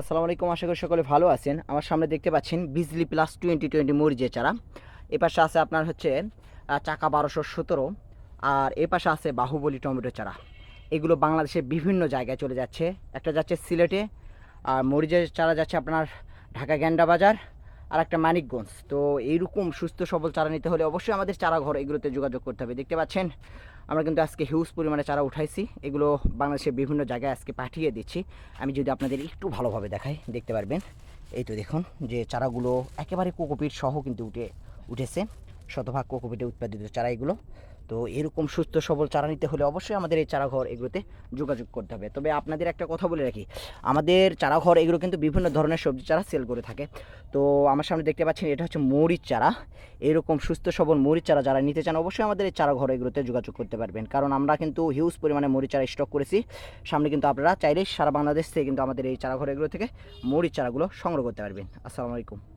আসসালামু আলাইকুম, আশা করি সকলে ভালো আছেন। আমার সামনে দেখতে পাচ্ছেন বিজলি প্লাস টোয়েন্টি টোয়েন্টি মরিচের চারা। এ পাশে আছে আপনার হচ্ছে চাকা বারোশো সতেরো আর এ পাশে আছে বাহুবলী টমেটো চারা। এগুলো বাংলাদেশের বিভিন্ন জায়গায় চলে যাচ্ছে। একটা যাচ্ছে সিলেটে, আর মরিচের চারা যাচ্ছে আপনার ঢাকা গ্যান্ডা বাজার আর একটা মানিকগঞ্জ। তো এইরকম সুস্থ সবল চারা নিতে হলে অবশ্যই আমাদের চারা ঘর এগুলোতে যোগাযোগ করতে হবে। দেখতে পাচ্ছেন আমরা কিন্তু আজকে হিউজ পরিমাণে চারা উঠাইছি। এগুলো বাংলাদেশের বিভিন্ন জায়গায় আজকে পাঠিয়ে দিচ্ছি। আমি যদি আপনাদের একটু ভালোভাবে দেখাই, দেখতে পারবেন। এই তো দেখুন যে চারাগুলো একেবারে কোকোপিট সহ কিন্তু উঠে, উঠেছে। শতভাগ কোকোপিটে উৎপাদিত চারা এগুলো। তো এরকম সুস্থ, সবল চারা নিতে হলে অবশ্যই আমাদের এই চারাঘর এগুলোতে যোগাযোগ করতে হবে। তবে আপনাদের একটা কথা বলে রাখি, আমাদের চারাঘর এগুলো কিন্তু বিভিন্ন ধরনের সবজি চারা সেল করে থাকে। তো আমার সামনে দেখতে পাচ্ছেন এটা হচ্ছে মরিচ চারা। এরকম সুস্থ, সবল মরিচ চারা যারা নিতে চান অবশ্যই আমাদের এই চারাঘর এগুলোতে যোগাযোগ করতে পারবেন। কারণ আমরা কিন্তু হিউজ পরিমাণে মরিচ চারা স্টক করেছি। সামনে কিন্তু আপনারা চাইলেই সারা বাংলাদেশ থেকে কিন্তু আমাদের এই চারাঘর এগুলো থেকে মরিচ চারাগুলো সংগ্রহ করতে পারবেন। আসসালামু আলাইকুম।